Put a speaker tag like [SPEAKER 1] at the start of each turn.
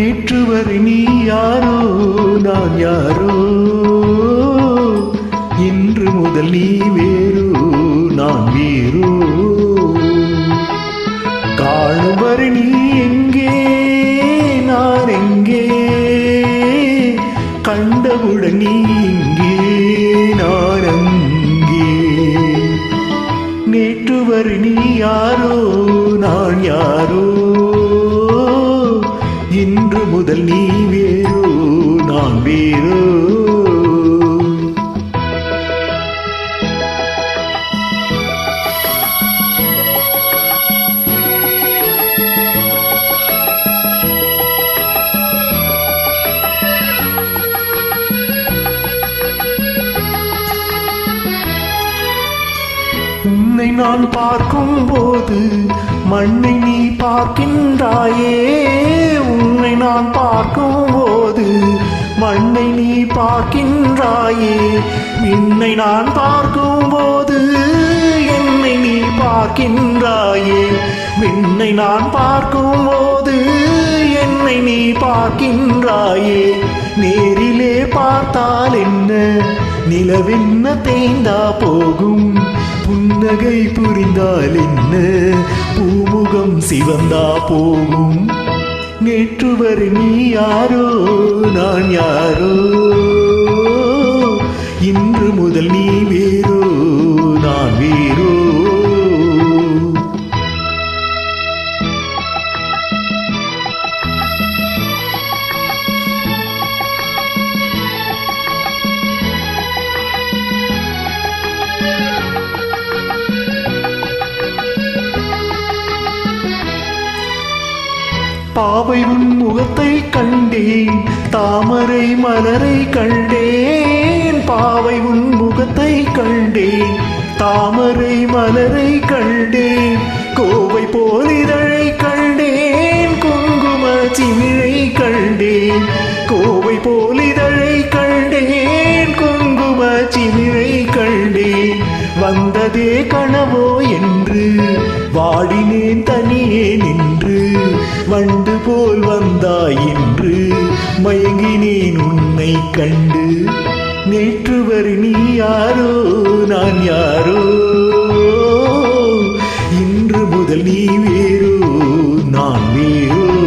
[SPEAKER 1] நேற்று வரை நீ யாரோ நான் யாரோ? இன்று முதல் நீ வேறோ நான் வேறோ. காணும் வரை நீ எங்கே நான் எங்கே? கண்டவுடன் நீ இங்கே நான் அங்கே. நேற்று வரை நீ யாரோ நான் யாரோ? முதல் நீ வேறோ நான் வேறோ. உன்னை நான் பார்க்கும் போது மண்ணை நீ பார்க்கின்றாயே. நான் பார்க்கும் போது மண்ணை நீ பார்க்கின்றாயே. விண்ணை நான் பார்க்கும் போது என்னை நீ பார்க்கின்றாயே. விண்ணை நான் பார்க்கும் போது என்னை நீ பார்க்கின்றாயே. நேரிலே பார்த்தால் என்ன? நிலவென்ன தேய்ந்தா போகும்? புன்னகை புரிந்தால் என்ன? பூமுகம் சிவந்தா போகும்? நேற்று வரை நீ யாரோ நான் யாரோ? இன்று முதல் நீ வே பாவை உன் முகத்தை கண்டேன் தாமரை மலரை கண்டேன் பாவை உன் முகத்தை கண்டேன் தாமரை மலரை கண்டேன் கோவை போலிதழை கண்டேன் குங்கும சிமிழை கண்டேன் கோவை போலிதழை கனவோ என்று வாடினேன் தனியே நின்று வண்டு போல் வந்தாய் என்று மயங்கினேன் உன்னை கண்டு. நேற்று வரை நீ யாரோ நான் யாரோ? இன்று முதல் நீ வேறோ நான் வேறோ?